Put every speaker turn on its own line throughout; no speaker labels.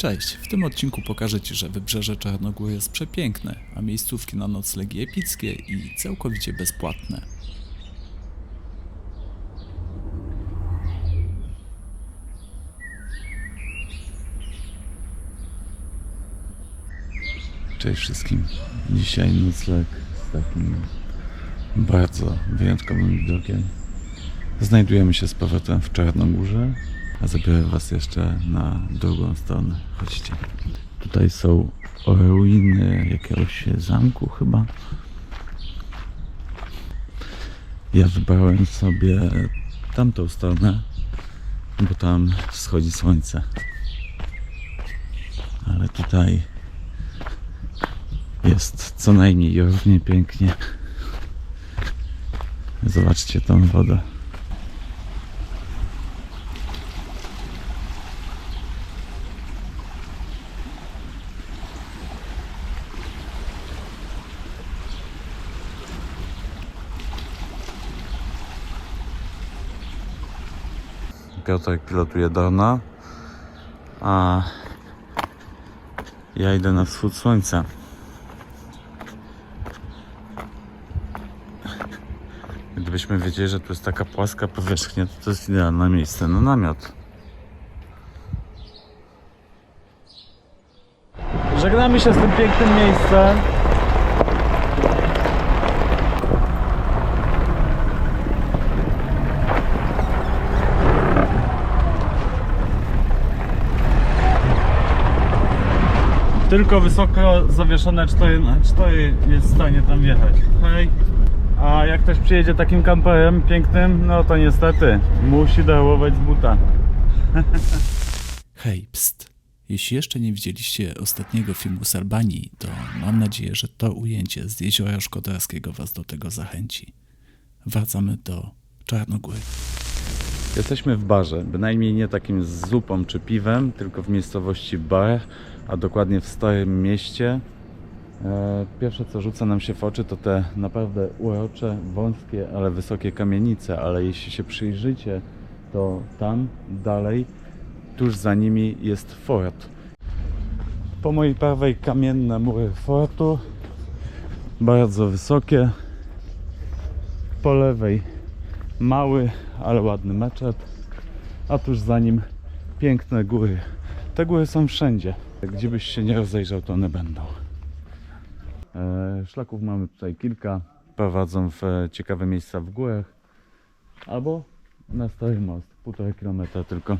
Cześć, w tym odcinku pokażę Ci, że wybrzeże Czarnogóry jest przepiękne, a miejscówki na noclegi epickie i całkowicie bezpłatne. Cześć wszystkim. Dzisiaj nocleg z takim bardzo wyjątkowym widokiem. Znajdujemy się z powrotem w Czarnogórze, a zabiorę Was jeszcze na drugą stronę. Chodźcie. Tutaj są ruiny jakiegoś zamku chyba. Ja wybrałem sobie tamtą stronę, bo tam wschodzi słońce. Ale tutaj jest co najmniej równie pięknie. Zobaczcie tą wodę. Piotrek pilotuje drona, a ja idę na wschód słońca. Gdybyśmy wiedzieli, że tu jest taka płaska powierzchnia, to to jest idealne miejsce na namiot. Żegnamy się z tym pięknym miejscem. Tylko wysoko zawieszone 4 na 4 jest w stanie tam wjechać. Hej. A jak ktoś przyjedzie takim kamperem pięknym, no to niestety musi dałować z buta. Hej, pst. Jeśli jeszcze nie widzieliście ostatniego filmu z Albanii, to mam nadzieję, że to ujęcie z jeziora Szkodarskiego Was do tego zachęci. Wracamy do Czarnogóry. Jesteśmy w barze, bynajmniej nie takim z zupą czy piwem, tylko w miejscowości Bar, a dokładnie w Starym Mieście. E, Pierwsze co rzuca nam się w oczy to te naprawdę urocze, wąskie, ale wysokie kamienice, ale jeśli się przyjrzycie, to tam dalej, tuż za nimi jest fort. Po mojej prawej kamienne mury fortu, bardzo wysokie. Po lewej mały, ale ładny meczet, a tuż za nim piękne góry. Te góry są wszędzie. Gdzie byś się nie rozejrzał, to one będą. E, Szlaków mamy tutaj kilka. Prowadzą w e, ciekawe miejsca w górach albo na stary most, półtora kilometra tylko.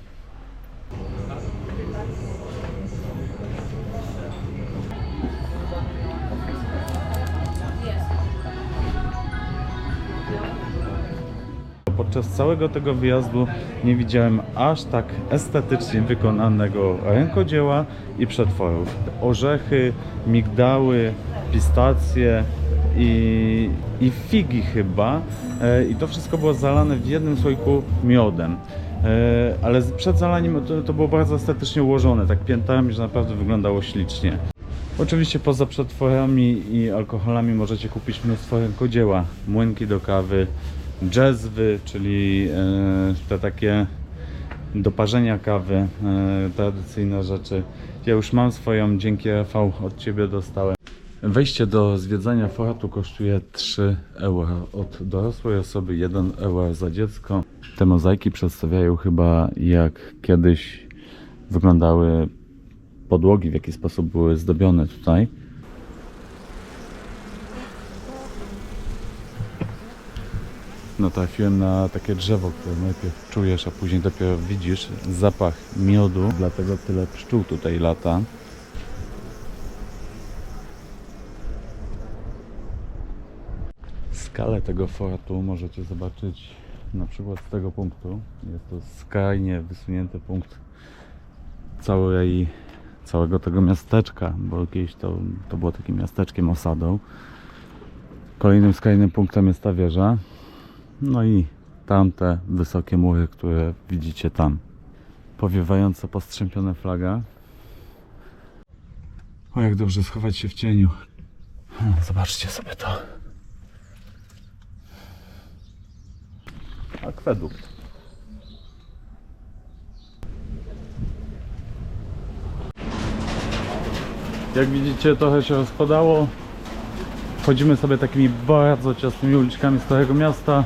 Podczas całego tego wyjazdu nie widziałem aż tak estetycznie wykonanego rękodzieła i przetworów. Orzechy, migdały, pistacje i, i figi chyba. E, I to wszystko było zalane w jednym słoiku miodem. E, Ale przed zalaniem to, to było bardzo estetycznie ułożone, tak piętami, że naprawdę wyglądało ślicznie. Oczywiście poza przetworami i alkoholami możecie kupić mnóstwo rękodzieła, młynki do kawy, jazzwy, czyli e, te takie do parzenia kawy, e, tradycyjne rzeczy. Ja już mam swoją, dzięki Rafał od Ciebie dostałem. Wejście do zwiedzania fortu kosztuje 3 euro. Od dorosłej osoby 1 euro za dziecko. Te mozaiki przedstawiają chyba jak kiedyś wyglądały podłogi, w jaki sposób były zdobione tutaj. Natrafiłem na takie drzewo, które najpierw czujesz, a później dopiero widzisz zapach miodu, dlatego tyle pszczół tutaj lata. Skalę tego fortu możecie zobaczyć na przykład z tego punktu. Jest to skrajnie wysunięty punkt całej, całego tego miasteczka, bo kiedyś to, to było takim miasteczkiem, osadą. Kolejnym skrajnym punktem jest ta wieża. No i tamte wysokie mury, które widzicie tam. Powiewająca postrzępiona flaga. O, jak dobrze schować się w cieniu. Hmm, Zobaczcie sobie to. Akwedukt.
Jak widzicie trochę się rozpadało. Chodzimy sobie takimi bardzo ciasnymi uliczkami Starego Miasta.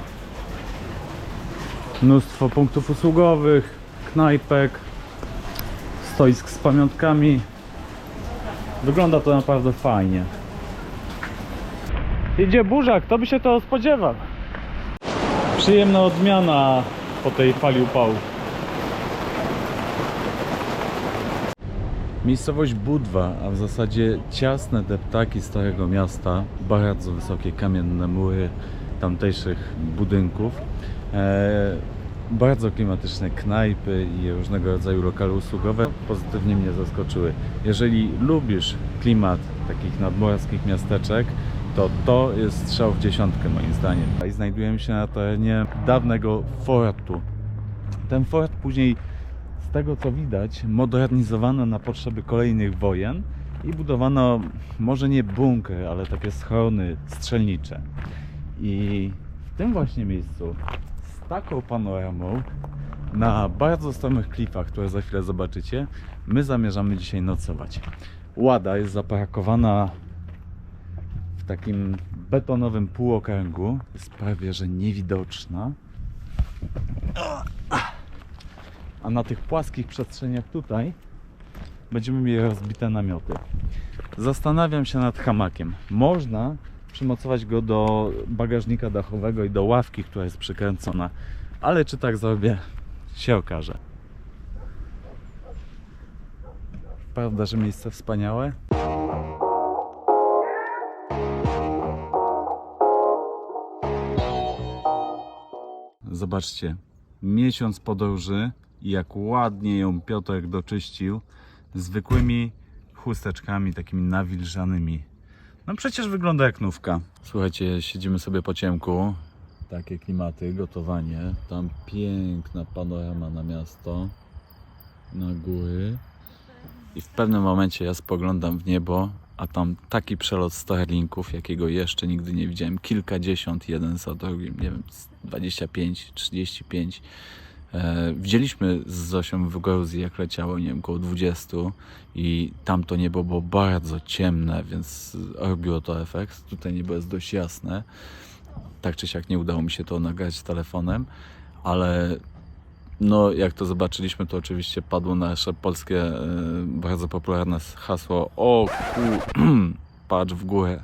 Mnóstwo punktów usługowych, knajpek, stoisk z pamiątkami. Wygląda to naprawdę fajnie. Idzie burza, kto by się to spodziewał? Przyjemna odmiana po tej fali upału. Miejscowość Budwa, a w zasadzie ciasne deptaki Starego Miasta, bardzo wysokie kamienne mury tamtejszych budynków, bardzo klimatyczne knajpy i różnego rodzaju lokale usługowe pozytywnie mnie zaskoczyły. Jeżeli lubisz klimat takich nadmorskich miasteczek, to to jest strzał w dziesiątkę moim zdaniem. I znajdujemy się na terenie dawnego fortu. Ten fort później z tego co widać, modernizowano na potrzeby kolejnych wojen i budowano może nie bunkry, ale takie schrony strzelnicze. I w tym właśnie miejscu, taką panoramą, na bardzo stromych klifach, które za chwilę zobaczycie, my zamierzamy dzisiaj nocować. Łada jest zaparkowana w takim betonowym półokręgu, jest prawie że niewidoczna. A na tych płaskich przestrzeniach tutaj będziemy mieli rozbite namioty. Zastanawiam się nad hamakiem. Można przymocować go do bagażnika dachowego i do ławki, która jest przykręcona. Ale czy tak zrobię, się okaże. Prawda, że miejsce wspaniałe? Zobaczcie, miesiąc podróży i jak ładnie ją Piotrek doczyścił zwykłymi chusteczkami takimi nawilżanymi. No przecież wygląda jak nówka. Słuchajcie, siedzimy sobie po ciemku. Takie klimaty, gotowanie. Tam piękna panorama na miasto, na góry. I w pewnym momencie ja spoglądam w niebo, a tam taki przelot Starlinków, jakiego jeszcze nigdy nie widziałem. Kilkadziesiąt, jeden za drugim, nie wiem, z 25, 35. E, widzieliśmy z Zosią w Gruzji, jak leciało, nie wiem, około 20 i tam to niebo było bardzo ciemne, więc robiło to efekt. Tutaj niebo jest dość jasne. Tak czy siak nie udało mi się to nagrać telefonem, ale no, jak to zobaczyliśmy, to oczywiście padło nasze polskie e, bardzo popularne hasło o ku... patrz w górę.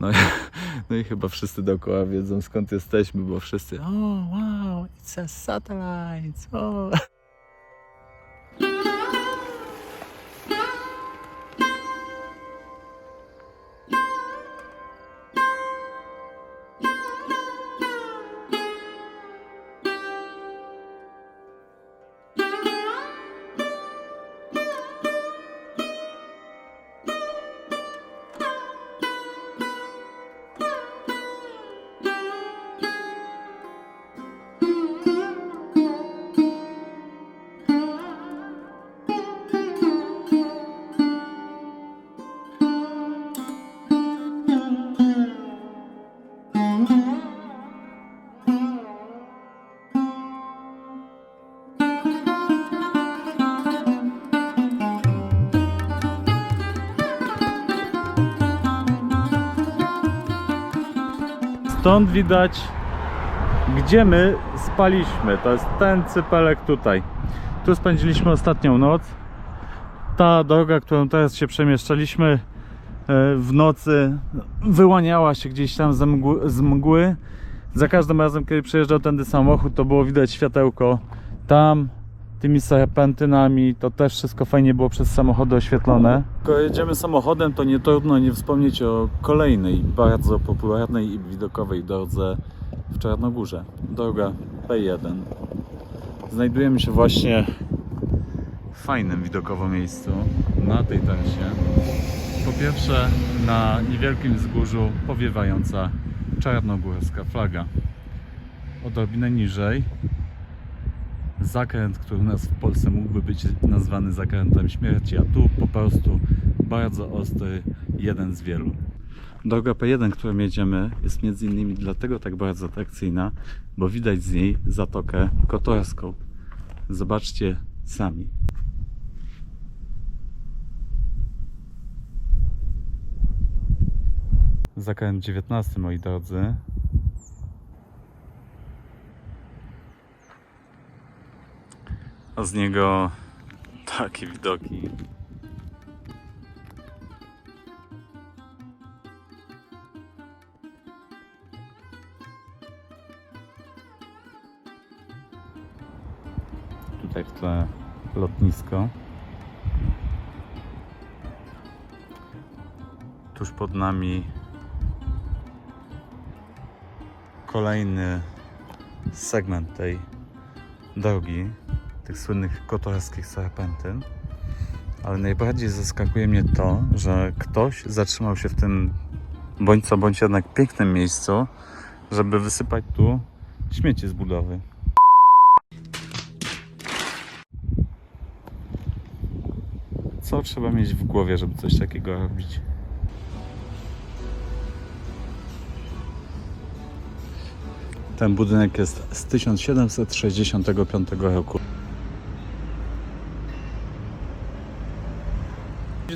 No, i- no i chyba wszyscy dookoła wiedzą skąd jesteśmy, bo wszyscy o wow, it's a satellite. O. Stąd widać, gdzie my spaliśmy. To jest ten cypelek tutaj. Tu spędziliśmy ostatnią noc. Ta droga, którą teraz się przemieszczaliśmy e, w nocy, wyłaniała się gdzieś tam z mgły. Za każdym razem, kiedy przejeżdżał tędy samochód, to było widać światełko tam, tymi serpentynami. To też wszystko fajnie było przez samochody oświetlone. Skoro jedziemy samochodem, to nie trudno nie wspomnieć o kolejnej bardzo popularnej i widokowej drodze w Czarnogórze. Droga P1. Znajdujemy się właśnie w fajnym widokowo miejscu na tej trasie. Po pierwsze na niewielkim wzgórzu powiewająca czarnogórska flaga. Odrobinę niżej zakręt, który u nas w Polsce mógłby być nazwany zakrętem śmierci, a tu po prostu bardzo ostry, jeden z wielu. Droga P1, którą jedziemy, jest między innymi dlatego tak bardzo atrakcyjna, bo widać z niej Zatokę Kotorską. Zobaczcie sami. Zakręt 19, moi drodzy, A z niego takie widoki. Tutaj w tle lotnisko. Tuż pod nami kolejny segment tej drogi, tych słynnych kotorskich serpentyn. Ale najbardziej zaskakuje mnie to, że ktoś zatrzymał się w tym bądź co bądź jednak pięknym miejscu, żeby wysypać tu śmieci z budowy. Co trzeba mieć w głowie, żeby coś takiego robić? Ten budynek jest z 1765 roku.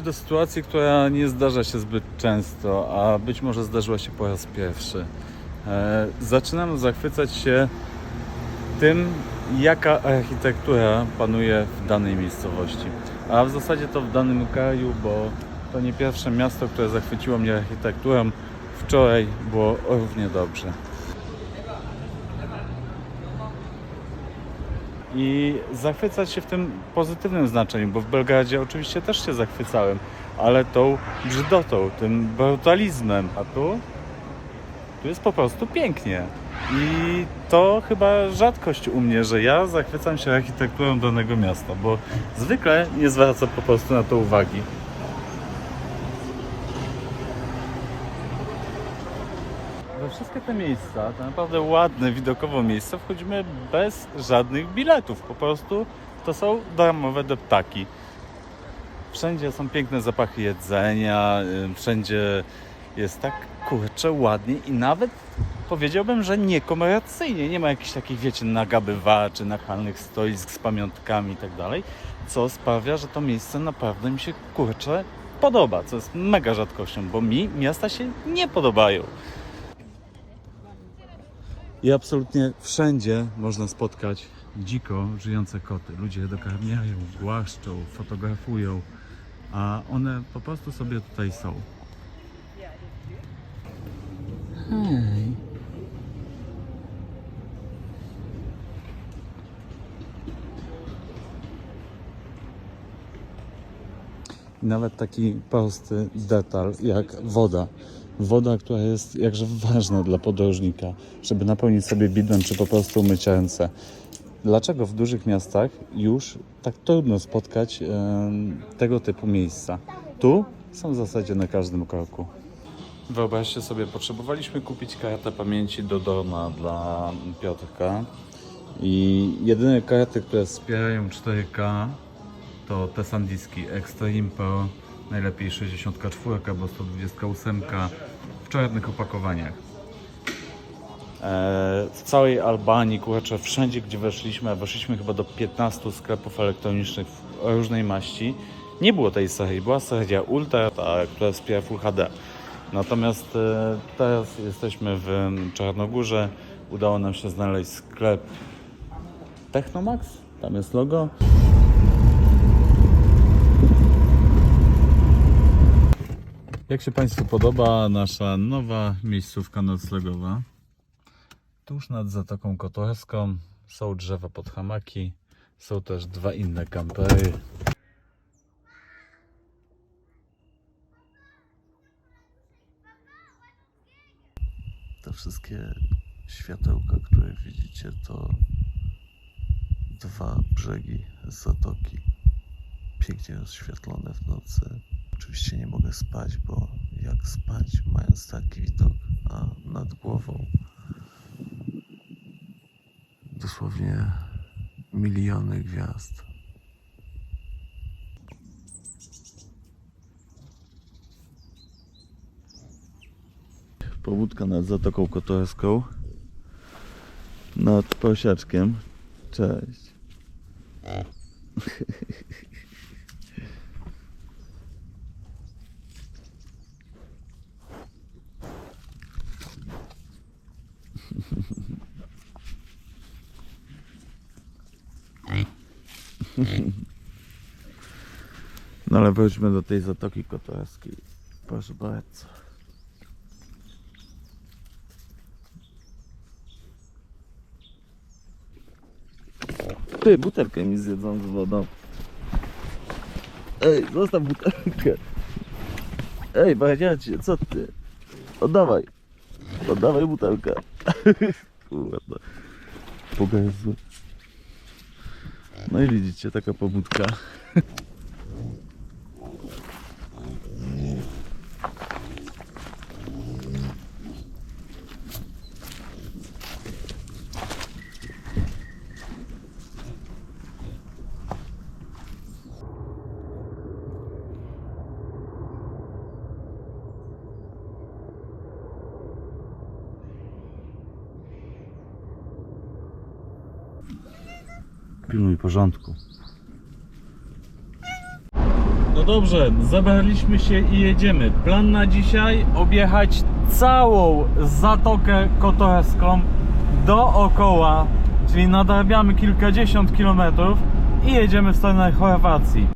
Do sytuacji, która nie zdarza się zbyt często, a być może zdarzyła się po raz pierwszy. E, zaczynam zachwycać się tym, jaka architektura panuje w danej miejscowości. A w zasadzie to w danym kraju, bo to nie pierwsze miasto, które zachwyciło mnie architekturą. Wczoraj było równie dobrze. I zachwycać się w tym pozytywnym znaczeniu, bo w Belgradzie oczywiście też się zachwycałem, ale tą brzydotą, tym brutalizmem, a tu, tu jest po prostu pięknie. I to chyba rzadkość u mnie, że ja zachwycam się architekturą danego miasta, bo zwykle nie zwracam po prostu na to uwagi. Wszystkie te miejsca, te naprawdę ładne widokowo miejsca, wchodzimy bez żadnych biletów. Po prostu to są darmowe deptaki. Wszędzie są piękne zapachy jedzenia, wszędzie jest tak kurczę ładnie i nawet powiedziałbym, że niekomercyjnie. Nie ma jakichś takich, wiecie, nagabywaczy, nachalnych stoisk z pamiątkami i tak dalej, co sprawia, że to miejsce naprawdę mi się kurczę podoba, co jest mega rzadkością, bo mi miasta się nie podobają. I absolutnie wszędzie można spotkać dziko żyjące koty. Ludzie je dokarmiają, głaszczą, fotografują, a one po prostu sobie tutaj są. Hej. Nawet taki prosty detal jak woda. Woda, która jest jakże ważna dla podróżnika, żeby napełnić sobie bidon czy po prostu umyć ręce. Dlaczego w dużych miastach już tak trudno spotkać em, tego typu miejsca? Tu są w zasadzie na każdym kroku. Wyobraźcie sobie, potrzebowaliśmy kupić kartę pamięci do Dona dla Piotrka i jedyne karty, które wspierają 4K to te sandiski Extreme Pro, najlepiej 64 albo 128 w czarnych opakowaniach. E, w całej Albanii, kurczę, wszędzie gdzie weszliśmy, a weszliśmy chyba do 15 sklepów elektronicznych różnej maści, nie było tej serii. Była seria Ultra, ta, która wspiera Full HD. Natomiast e, teraz jesteśmy w Czarnogórze. Udało nam się znaleźć sklep Technomax, tam jest logo. Jak się Państwu podoba nasza nowa miejscówka noclegowa? Tuż nad Zatoką Kotorską są drzewa pod hamaki, są też dwa inne kampery.
Te wszystkie światełka, które widzicie, to dwa brzegi zatoki. Pięknie rozświetlone w nocy. Oczywiście nie mogę spać, bo jak spać, mając taki widok, a nad głową dosłownie miliony gwiazd. Powódka nad Zatoką Kotorską. Nad prosiaczkiem. Cześć.
No ale weźmy do tej Zatoki Kotorskiej. Proszę bardzo. Ty, butelkę mi zjedzą z wodą. Ej, zostaw butelkę. Ej, bajacie, co ty? Oddawaj. Oddawaj butelkę. Kurde. Pogajzły. No i widzicie, taka pobudka. Pilnuj porządku. No dobrze, zabraliśmy się i jedziemy. Plan na dzisiaj objechać całą Zatokę Kotorską dookoła, czyli nadrabiamy kilkadziesiąt kilometrów i jedziemy w stronę Chorwacji.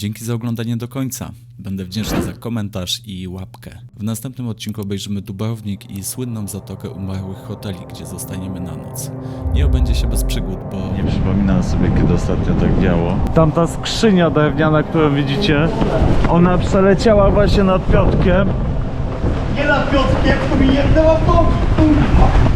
Dzięki za oglądanie do końca. Będę wdzięczny za komentarz i łapkę. W następnym odcinku obejrzymy Dubrownik i słynną zatokę umarłych hoteli, gdzie zostaniemy na noc. Nie obędzie się bez przygód, bo
Nie przypominam sobie, kiedy ostatnio tak działo. Tamta skrzynia drewniana, którą widzicie, ona przeleciała właśnie nad Piotkiem.
Nie na Piotrkiem, to mi jebnęła w nogi, kurwa!